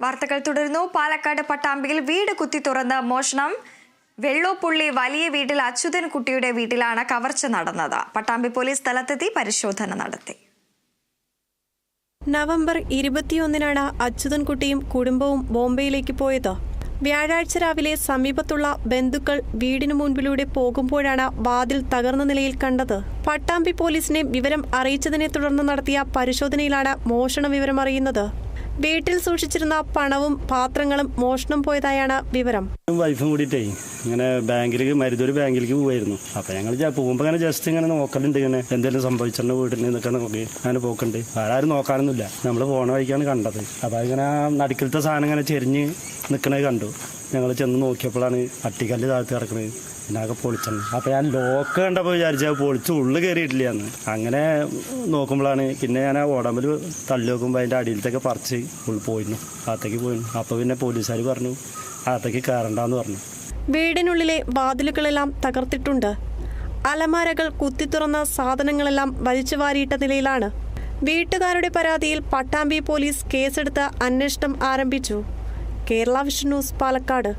വാർത്തകൾ തുടരുന്നു. പാലക്കാട് പട്ടാമ്പിയിൽ വീട് കുത്തി തുറന്ന് മോഷണം. വെള്ളോപ്പുള്ളി വലിയ വീട്ടിൽ അച്യുതൻ കുട്ടിയുടെ വീട്ടിലാണ് കവർച്ച നടന്നത്. പട്ടാമ്പി പോലീസ് സ്ഥലത്തെത്തി പരിശോധന നടത്തി. നവംബർ ഇരുപത്തിയൊന്നിനാണ് അച്യുതൻകുട്ടിയും കുടുംബവും ബോംബെയിലേക്ക് പോയത്. വ്യാഴാഴ്ച രാവിലെ സമീപത്തുള്ള ബന്ധുക്കൾ വീടിനു മുൻപിലൂടെ പോകുമ്പോഴാണ് വാതിൽ തകർന്ന നിലയിൽ കണ്ടത്. പട്ടാമ്പി പോലീസിനെ വിവരം അറിയിച്ചതിനെ തുടർന്ന് നടത്തിയ പരിശോധനയിലാണ് മോഷണ വിവരം അറിയുന്നത്. വീട്ടിൽ സൂക്ഷിച്ചിരുന്ന പണവും പാത്രങ്ങളും മോഷണം പോയതായാണ് വിവരം. വൈഫും കൂടിയിട്ടേ ഇങ്ങനെ ബാങ്കിലേക്ക് മരുതൊരു ബാങ്കിലേക്ക് പോവായിരുന്നു. അപ്പൊ ഞങ്ങൾ പോകുമ്പോ ഇങ്ങനെ ജസ്റ്റ് ഇങ്ങനെ നോക്കലുണ്ട് ഇങ്ങനെ. എന്തെങ്കിലും സംഭവിച്ചിട്ടുണ്ട് വീട്ടിൽ നിന്നൊക്കെ നോക്കി അങ്ങനെ പോക്കുണ്ട്. ആരും നോക്കാനൊന്നുമില്ല. നമ്മൾ പോണ വഴിക്കാണ് കണ്ടത്. അപ്പൊ ഇങ്ങനെ നടുക്കിലത്തെ സാധനം ഇങ്ങനെ ചെരിഞ്ഞ് നിൽക്കണത് കണ്ടു. ഞങ്ങൾ ചെന്ന് നോക്കിയപ്പോഴാണ് അട്ടിക്കല്ല് താഴ്ത്തി കിടക്കുന്നത് പിന്നെ ആകെ പൊളിച്ചത് അപ്പോൾ ഞാൻ ലോക്ക് കണ്ടപ്പോൾ വിചാരിച്ചാൽ പൊളിച്ച് ഉള്ളിൽ കയറിയിട്ടില്ല എന്ന്. അങ്ങനെ നോക്കുമ്പോഴാണ് പിന്നെ ഞാൻ ആ ഓടമ്പൽ തള്ളി നോക്കുമ്പോൾ അതിന്റെ അടിയിലത്തൊക്കെ പറിച്ച് ഉള്ളിൽ പോയിരുന്നു അകത്തേക്ക് പോയിരുന്നു അപ്പോൾ പിന്നെ പോലീസുകാർ പറഞ്ഞു അകത്തേക്ക് കയറണ്ടെന്ന് പറഞ്ഞു. വീടിനുള്ളിലെ വാതിലുകളെല്ലാം തകർത്തിട്ടുണ്ട്. അലമാരകൾ കുത്തി തുറന്ന സാധനങ്ങളെല്ലാം വലിച്ചു വാരിയിട്ട നിലയിലാണ്. വീട്ടുകാരുടെ പരാതിയിൽ പട്ടാമ്പി പോലീസ് കേസെടുത്ത് അന്വേഷണം ആരംഭിച്ചു. Kerala vision news Palakkad